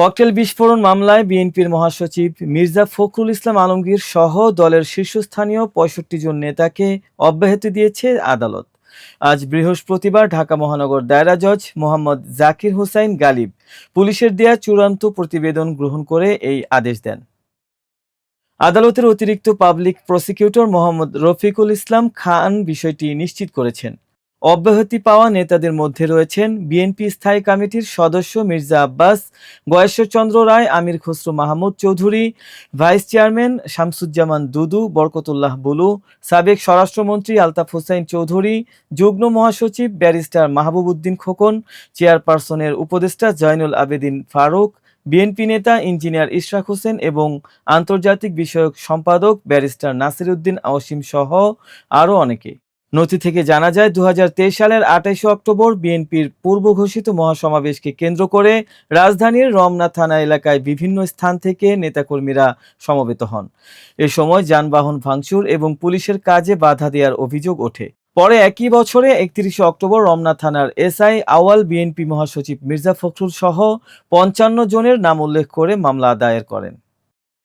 Cocktail বিস্ফোরণ মামলায় বিএনপির মহাসচিব মির্জা ফখরুল ইসলাম আলমগীর সহ দলের শীর্ষস্থানীয় পঁয়ষট্টি জন নেতাকে অব্যাহতি দিয়েছে আদালত। আজ বৃহস্পতিবার ঢাকা মহানগর দায়রা জজ মোহাম্মদ জাকির হুসাইন গালিব পুলিশের দেয়া চূড়ান্ত প্রতিবেদন গ্রহণ করে এই আদেশ দেন। আদালতের অতিরিক্ত পাবলিক প্রসিকিউটর মোহাম্মদ রফিকুল ইসলাম খান বিষয়টি নিশ্চিত করেছেন। অব্যাহতি পাওয়া নেতাদের মধ্যে রয়েছেন বিএনপি স্থায়ী কমিটির সদস্য মির্জা আব্বাস, গয়েশ্বরচন্দ্র রায়, আমির খসরু মাহমুদ চৌধুরী, ভাইস চেয়ারম্যান শামসুজ্জামান দুদু, বরকতুল্লাহ বুলু, সাবেক স্বরাষ্ট্রমন্ত্রী আলতাফ হোসাইন চৌধুরী, যুগ্ম মহাসচিব ব্যারিস্টার মাহবুব উদ্দিন খোকন, চেয়ারপারসনের উপদেষ্টা জয়নুল আবেদিন ফারুক, বিএনপি নেতা ইঞ্জিনিয়ার ইশরাক হোসেন এবং আন্তর্জাতিক বিষয়ক সম্পাদক ব্যারিস্টার নাসির উদ্দিন অসীম সহ আরও অনেকে। নথি থেকে জানা যায় দু হাজার তেইশ সালের আঠাইশে অক্টোবর বিএনপির পূর্ব ঘোষিত মহাসমাবেশকে কেন্দ্র করে রাজধানীর রমনা থানা এলাকায় বিভিন্ন স্থান থেকে নেতাকর্মীরা সমবেত হন। এ সময় যানবাহন ভাঙচুর এবং পুলিশের কাজে বাধা দেওয়ার অভিযোগ ওঠে। পরে একই বছরে একত্রিশে অক্টোবর রমনা থানার এসআই আওয়াল বিএনপি মহাসচিব মির্জা ফখরুল সহ পঞ্চান্ন জনের নাম উল্লেখ করে মামলা দায়ের করেন।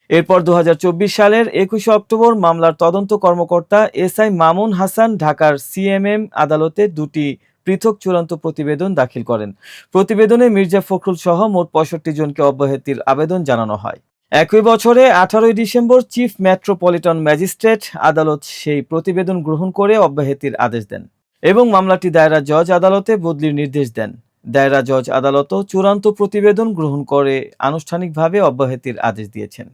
এরপর দু হাজার চব্বিশ সালের একুশে অক্টোবর মামলার তদন্ত কর্মকর্তা এসআই মামুন হাসান ঢাকার সিএমএম আদালতে দুটি পৃথক চূড়ান্ত প্রতিবেদন দাখিল করেন। প্রতিবেদনে মির্জা ফখরুল সহ মোট পঁয়ষট্টি জনকে অব্যাহতির আবেদন জানানো হয়। একই বছরে আঠারোই ডিসেম্বর চিফ মেট্রোপলিটন ম্যাজিস্ট্রেট আদালত সেই প্রতিবেদন গ্রহণ করে অব্যাহতির আদেশ দেন এবং মামলাটি দায়রা জজ আদালতে বদলির নির্দেশ দেন। দায়রা জজ আদালতও চূড়ান্ত প্রতিবেদন গ্রহণ করে আনুষ্ঠানিকভাবে অব্যাহতির আদেশ দিয়েছেন।